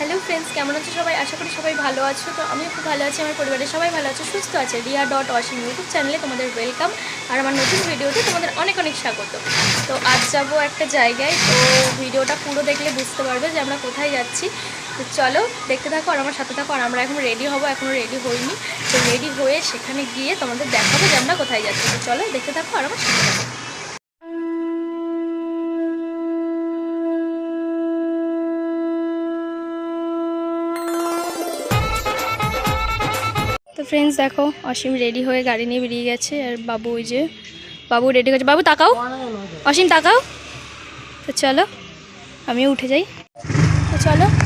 Hello friends কেমন আছো সবাই? আশা করি সবাই ভালো আছো। তো আমিও খুব ভালো আছি, আমার পরিবারের সবাই ভালো আছে, সুস্থ আছে। রিয়া ডট ওয়াশিং ইউটিউব চ্যানেলে তোমাদের ওয়েলকাম আর আমার নতুন ভিডিওতে তোমাদের অনেক অনেক স্বাগত। তো আজ যাব একটা জায়গায়, তো ভিডিওটা পুরো দেখলে বুঝতে পারবে যে আমরা কোথায় যাচ্ছি। তো চলো দেখতে থাকো আর আমার সাথে থাকো। আর আমরা এখন রেডি হব এখনও রেডি হইনি। তো রেডি হয়ে সেখানে গিয়ে তোমাদের দেখাবো যে আমরা কোথায় যাচ্ছি। তো চলো দেখতে থাকো আর আমার সাথে থাকো। ফ্রেন্ডস দেখো, অসীম রেডি হয়ে গাড়ি নিয়ে বেরিয়ে গেছে, আর বাবু ওই যে, বাবু রেডি হয়েছে বাবু, তাকাও। অসীম, তাকাও। তো চলো আমি উঠে যাই। তো চলো।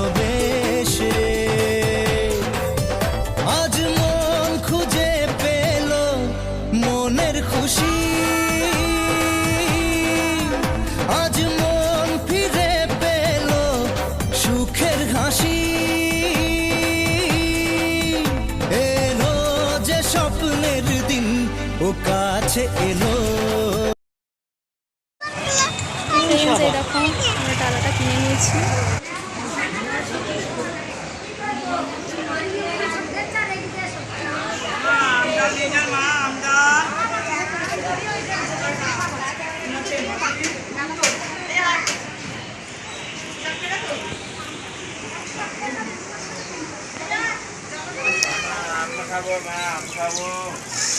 কাছে এলো। আমরা ডালাটা কিনে নিয়েছি।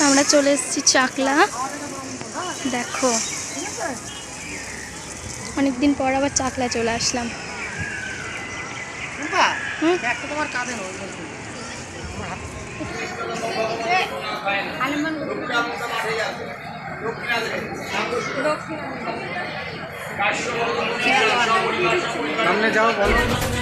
আমরা চলে এসেছি চাকলা। দেখো। অনেকদিন পর আবার চাকলা চলে আসলাম। সামনে যাও বলো।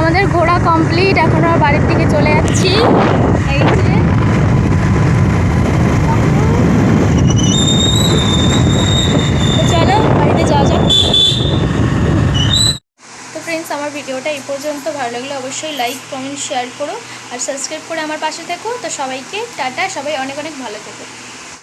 আমাদের ঘোরা কমপ্লিট এখন আমরা বাড়ির দিকে চলে যাচ্ছি। এই যে বাড়িতে যাওয়া তো ফ্রেন্ডস আমার ভিডিওটা এই পর্যন্ত। ভালো লাগলে অবশ্যই লাইক কমেন্ট শেয়ার করো। আর সাবস্ক্রাইব করে আমার পাশে থেকো। তো সবাইকে টাটা, সবাই অনেক অনেক ভালো থেকো।